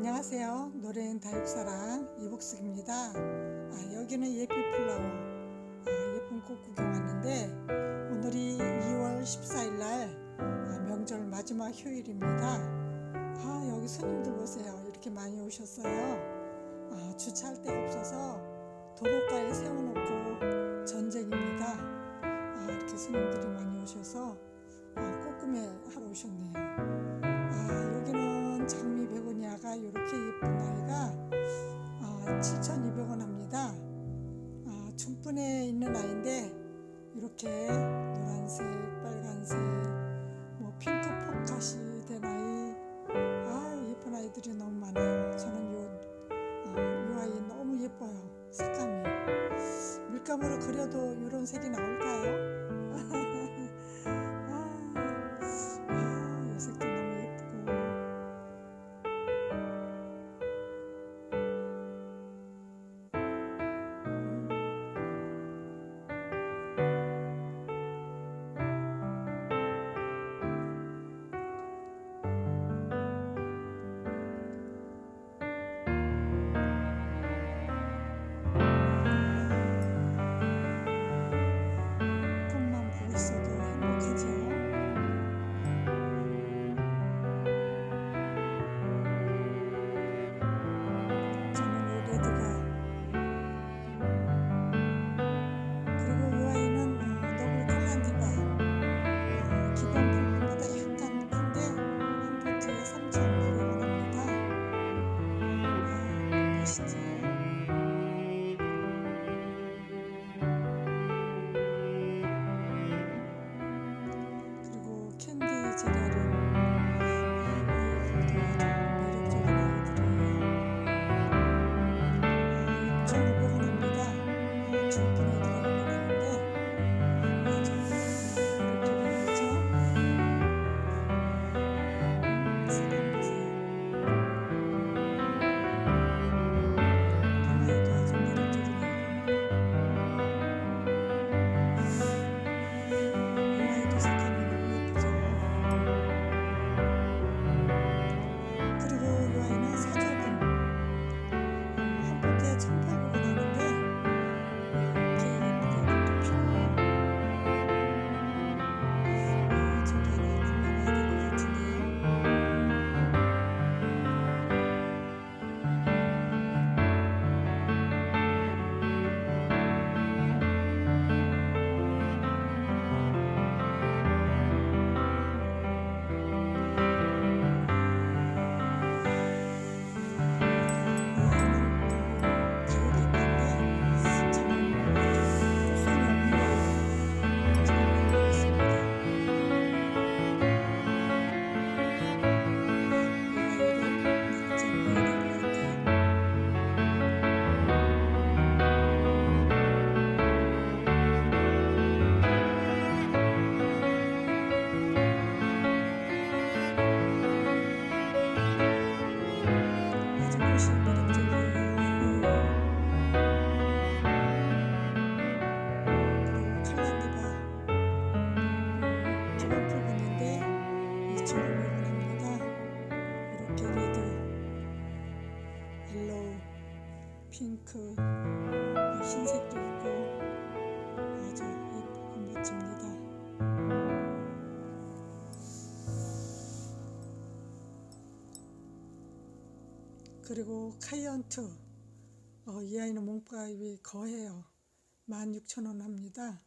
안녕하세요. 노래는 다육사랑 이복숙입니다. 아, 여기는 예피 플라워 아, 예쁜 꽃 구경 왔는데 오늘이 2월 14일 날 아, 명절 마지막 휴일입니다. 아, 여기 손님들 보세요. 이렇게 많이 오셨어요. 아, 주차할 데가 없어서 도로가에 세워놓고 전쟁입니다. 아, 이렇게 손님들이 많이 오셔서 아, 꽃구매 하러 오셨네요. 아, 장미 베고니아가 이렇게 예쁜 아이가 아, 7,200원 합니다. 아, 중분에 있는 아이인데 이렇게 노란색, 빨간색, 뭐 핑크 포카시 된 아이, 아 예쁜 아이들이 너무 많아요. 저는 요, 아, 요 아이 너무 예뻐요. 색감이 밀감으로 그려도 이런 색이 나올까요? 레드, 옐로우, 핑크, 흰색도 있고 아주 멋집니다. 그리고 카이언트 어, 이 아이는 몸값이 거해요. 16,000원 합니다.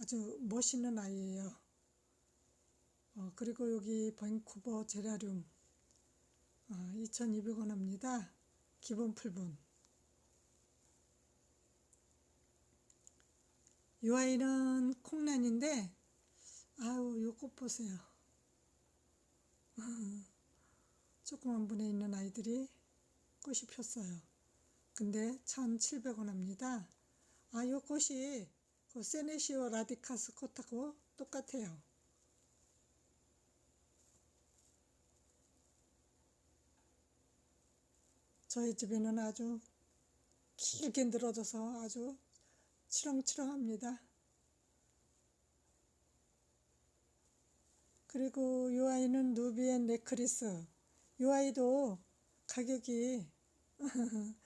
아주 멋있는 아이예요. 어, 그리고 여기 밴쿠버 제라늄 어, 2,200원 합니다. 기본 풀분. 이 아이는 콩란인데 아유 요꽃 보세요. 조그만 분에 있는 아이들이 꽃이 폈어요. 근데 1,700원 합니다. 아, 요 꽃이 그 세네시오 라디카스 꽃하고 똑같아요. 저희 집에는 아주 길게 늘어져서 아주 치렁치렁합니다. 그리고 이 아이는 누비엔 네크리스. 이 아이도 가격이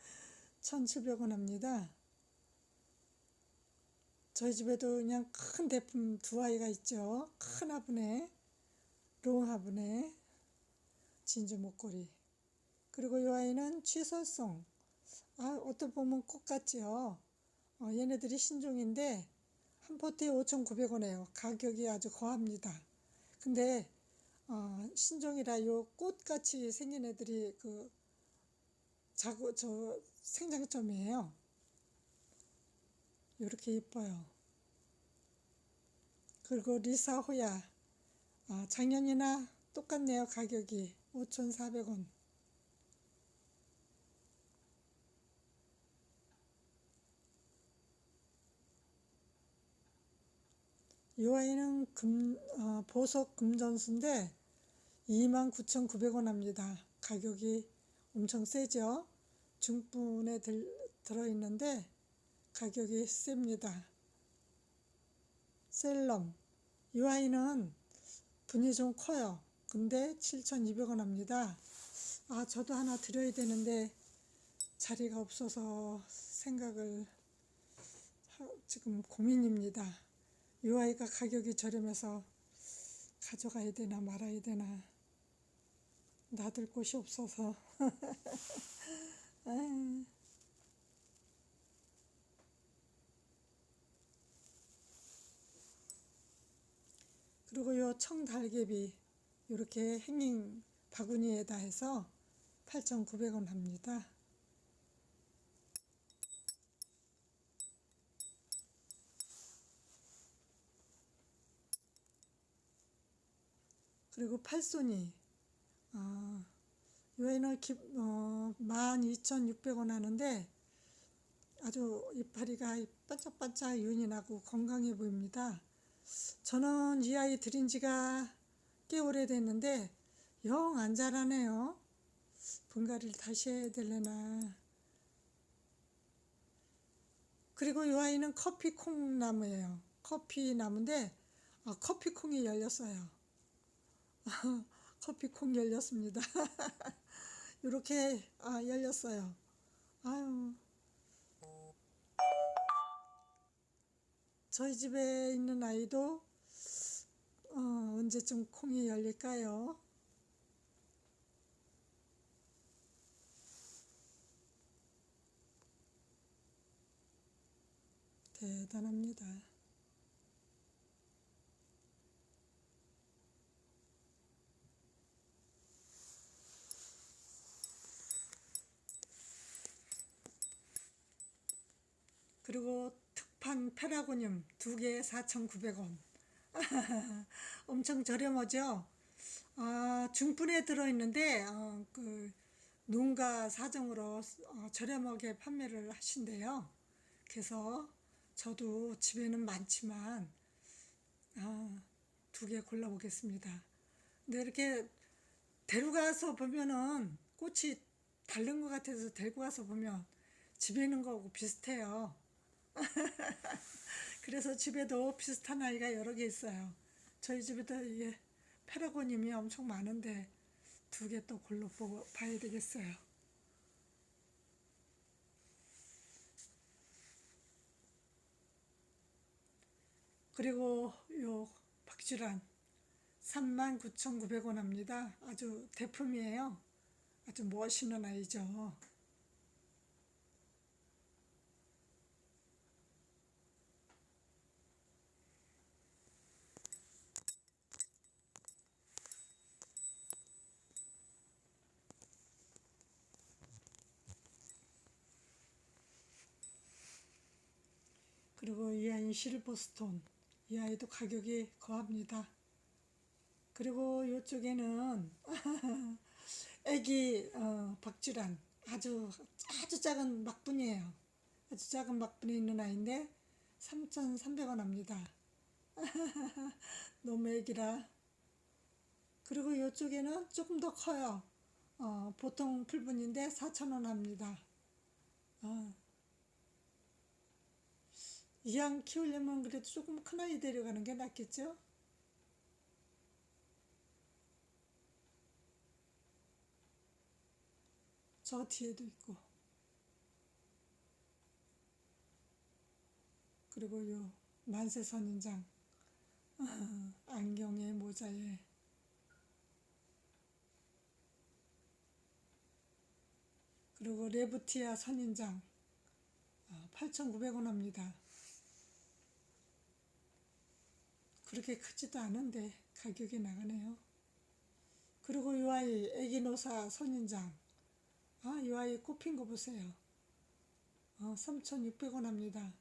1,700원 합니다. 저희 집에도 그냥 큰 대품 두 아이가 있죠. 큰 화분에, 롱 화분에, 진주 목걸이. 그리고 이 아이는 취설송. 아, 어떻게 보면 꽃 같지요. 어, 얘네들이 신종인데, 한 포트에 5,900원이에요. 가격이 아주 거합니다. 근데, 어, 신종이라 요 꽃같이 생긴 애들이 그, 자고, 저, 생장점이에요. 이렇게 예뻐요. 그리고 리사호야. 아, 작년이나 똑같네요. 가격이 5,400원. 이 아이는 금, 어, 보석 금전수인데 29,900원 합니다. 가격이 엄청 세죠? 중분에 들, 들어있는데 가격이 셉니다. 셀럼. 이 아이는 분이 좀 커요. 근데 7,200원 합니다. 아, 저도 하나 드려야 되는데 자리가 없어서 생각을 하- 지금 고민입니다. 이 아이가 가격이 저렴해서 가져가야 되나 말아야 되나 놔둘 곳이 없어서. 그리고 요 청달개비 이렇게 행잉 바구니에다 해서 8,900원 합니다. 그리고 팔손이 아, 요에는 기, 어, 12,600원 하는데 아주 이파리가 반짝반짝 윤이 나고 건강해 보입니다. 저는 이 아이 들인 지가 꽤 오래됐는데 영 안 자라네요. 분갈이를 다시 해야 되려나. 그리고 이 아이는 커피콩 나무예요. 커피 나무인데 아, 커피콩이 열렸어요. 커피콩 열렸습니다. 이렇게 아, 열렸어요. 아유. 저희 집에 있는 아이도 어, 언제쯤 콩이 열릴까요? 대단합니다. 그리고 특판 페라고늄 두 개에 4,900원. 엄청 저렴하죠? 아, 중분에 들어있는데, 어, 그, 농가 사정으로 어, 저렴하게 판매를 하신대요. 그래서 저도 집에는 많지만, 아, 두 개 골라보겠습니다. 근데 이렇게 데리고 가서 보면은 꽃이 다른 것 같아서 데리고 가서 보면 집에 있는 거하고 비슷해요. 그래서 집에도 비슷한 아이가 여러 개 있어요. 저희 집에도 이게 페라고님이 엄청 많은데 두 개 또 골로 보고 봐야 되겠어요. 그리고 요 박주란 39,900원 합니다. 아주 대품이에요. 아주 멋있는 아이죠. 그리고 이 아이는 실버스톤. 이 아이도 가격이 거합니다. 그리고 이쪽에는 애기 어, 박주란 아주 아주 작은 막분이에요. 아주 작은 막분에 있는 아이인데 3,300원 합니다. 너무 애기라. 그리고 이쪽에는 조금 더 커요. 어, 보통 풀분인데 4,000원 합니다. 어. 이왕 키우려면 그래도 조금 큰 아이 데려가는 게 낫겠죠? 저 뒤에도 있고 그리고 요 만세 선인장 아, 안경에 모자에 그리고 레부티아 선인장 8,900원 합니다. 그렇게 크지도 않은데 가격이 나가네요. 그리고 이 아이 애기노사 선인장 아, 이 아이 꽃핀 거 보세요. 어, 3,600원 합니다.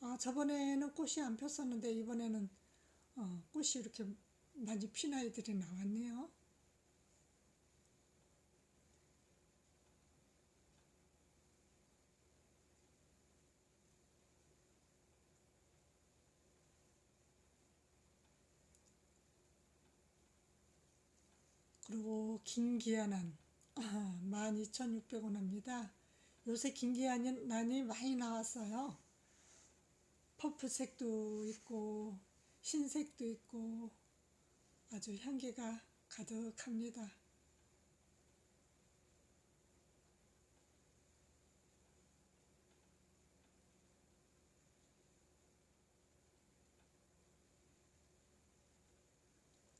아, 저번에는 꽃이 안 폈었는데 이번에는 어, 꽃이 이렇게 많이 핀 아이들이 나왔네요. 그리고 김기아난 아, 12,600원 합니다. 요새 김기아난이 많이 나왔어요. 퍼플색도 있고 흰색도 있고 아주 향기가 가득합니다.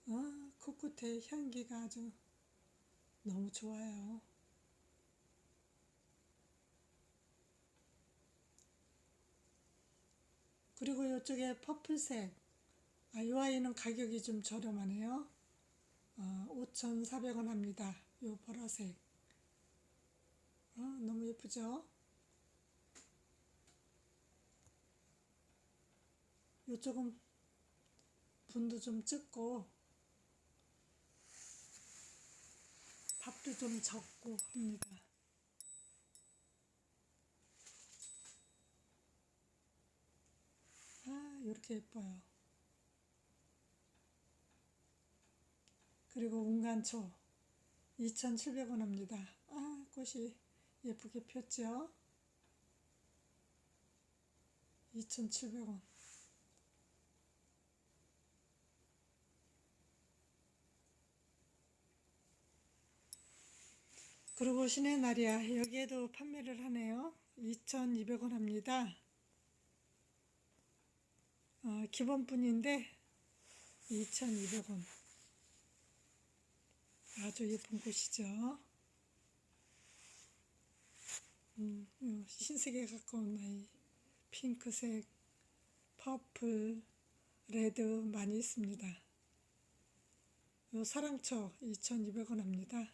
아, 코끝의 향기가 아주 너무 좋아요. 그리고 이쪽에 퍼플색. 아, 이 아이는 가격이 좀 저렴하네요. 어, 5,400원 합니다. 요 보라색. 어, 너무 예쁘죠? 요쪽은 분도 좀 적고 밥도 좀 적고 합니다. 아, 이렇게 예뻐요. 그리고 운간초 2,700원 합니다. 아, 꽃이 예쁘게 폈죠? 2,700원. 그리고 신의 날이야. 여기에도 판매를 하네요. 2,200원 합니다. 어, 기본분인데 2,200원. 아주 예쁜 꽃이죠. 음, 요 흰색에 가까운 아이, 핑크색, 퍼플, 레드 많이 있습니다. 요 사랑초 2,200원 합니다.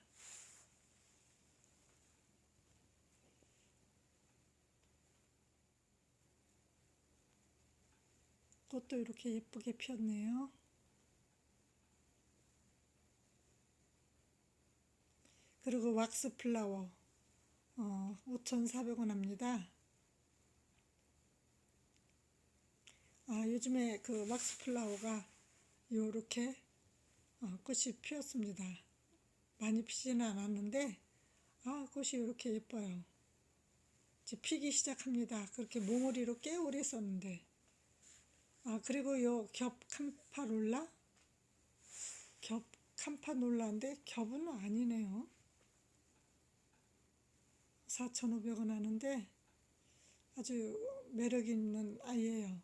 꽃도 이렇게 예쁘게 피었네요. 그리고 왁스 플라워 어, 5,400원 합니다. 아, 요즘에 그 왁스 플라워가 요렇게 어, 꽃이 피었습니다. 많이 피지는 않았는데 아, 꽃이 이렇게 예뻐요. 이제 피기 시작합니다. 그렇게 몽우리로 꽤 오래 썼는데 아, 그리고 요 겹 캄파롤라? 겹 캄파놀라인데 겹은 아니네요. 4,500원 하는데 아주 매력 있는 아이예요.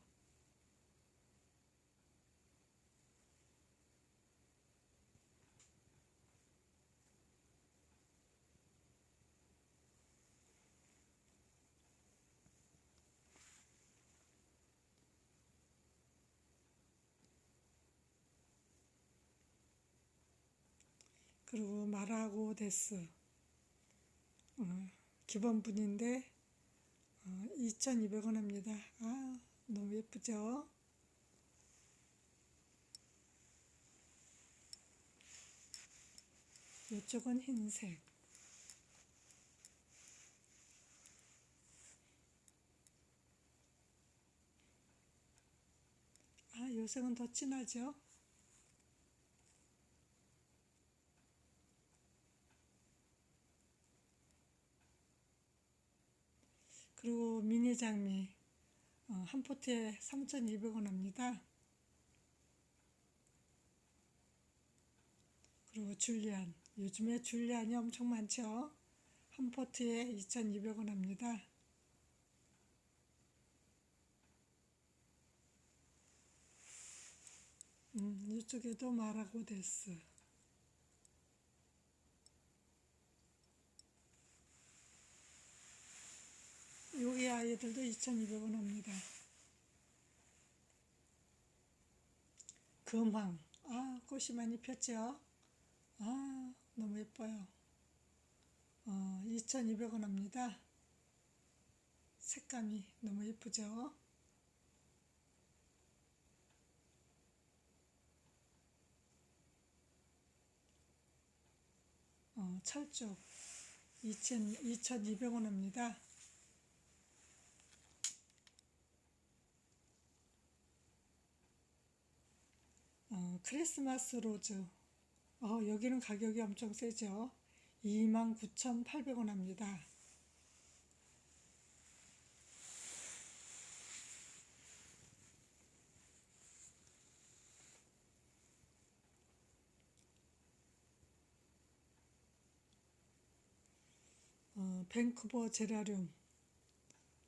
그리고 마라고 데스 어, 기본분인데 어, 2,200원 합니다. 아 너무 예쁘죠? 이쪽은 흰색 아 요색은 더 진하죠? 그리고 미니 장미 어, 한 포트에 3,200원 합니다. 그리고 줄리안 요즘에 줄리안이 엄청 많죠. 한 포트에 2,200원 합니다. 음, 이쪽에도 됐어. 여기 아이들도 2,200원 합니다. 금황. 아, 꽃이 많이 폈죠? 아, 너무 예뻐요. 어, 2,200원 합니다. 색감이 너무 예쁘죠? 어, 철쭉 2,000, 2,200원 합니다. 어, 크리스마스 로즈. 어, 여기는 가격이 엄청 세죠. 29,800원 합니다. 어, 밴쿠버 제라늄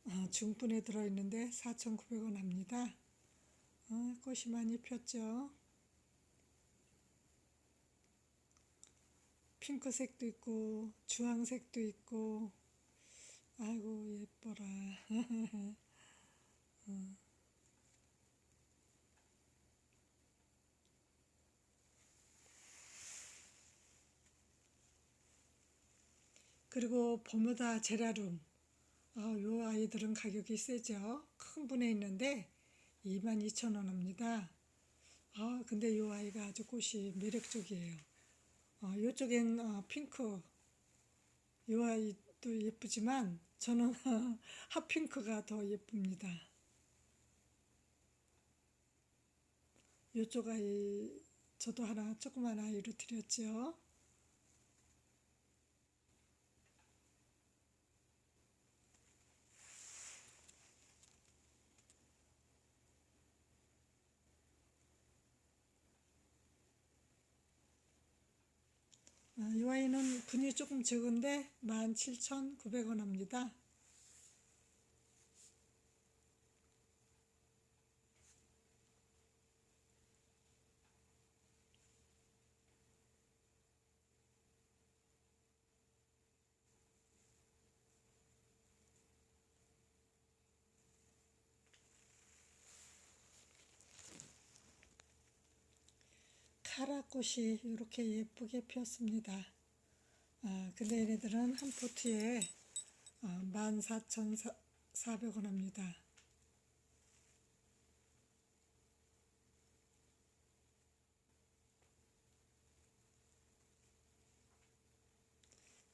어, 중분에 들어있는데 4,900원 합니다. 어, 꽃이 많이 폈죠. 핑크색도 있고 주황색도 있고 아이고 예뻐라. 어. 그리고 버무다 제라룸. 아, 요 아이들은 가격이 세죠. 큰 분에 있는데 22,000원 합니다. 아, 근데 요 아이가 아주 꽃이 매력적이에요. 어, 요쪽엔 어, 핑크. 요 아이도 예쁘지만 저는 핫핑크가 더 예쁩니다. 요쪽 아이 저도 하나 조그만 아이로 드렸죠. 이 아이는 분이 조금 적은데 17,900원 합니다. 카라꽃이 이렇게 예쁘게 피었습니다. 아, 근데 얘네들은 한 포트에 어, 14,400원 합니다.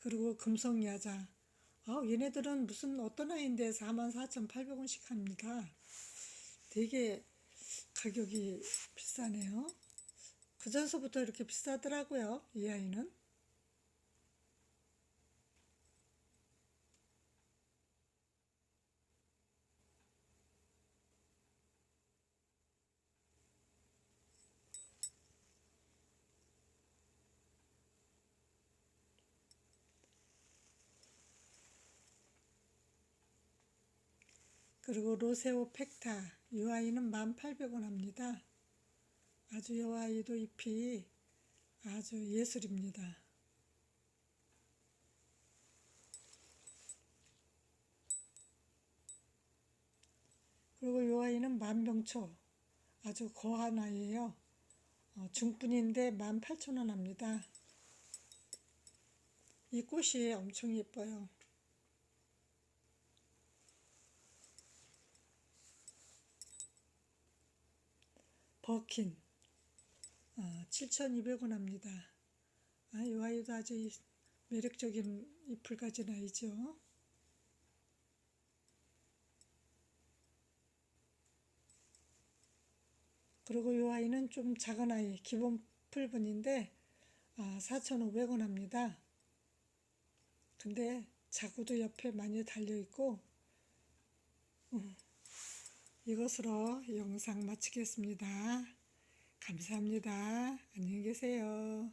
그리고 금성야자. 아, 얘네들은 무슨 어떤 아이인데 44,800원씩 합니다. 되게 가격이 비싸네요. 그 전서부터 이렇게 비싸더라고요. 이 아이는. 그리고 로세오 펙타 이 아이는 1,800원 합니다. 아주 이 아이도 잎이 아주 예술입니다. 그리고 이 아이는 만병초 아주 거한 아이예요. 어, 중분인데 18,000원 합니다. 이 꽃이 엄청 예뻐요. 버킨 어, 7,200원 합니다. 아, 이 아이도 아주 매력적인 잎을 가진 아이죠. 그리고 이 아이는 좀 작은 아이, 기본 풀분인데 아, 4,500원 합니다. 근데 자구도 옆에 많이 달려 있고 음, 이것으로 영상 마치겠습니다. 감사합니다. 안녕히 계세요.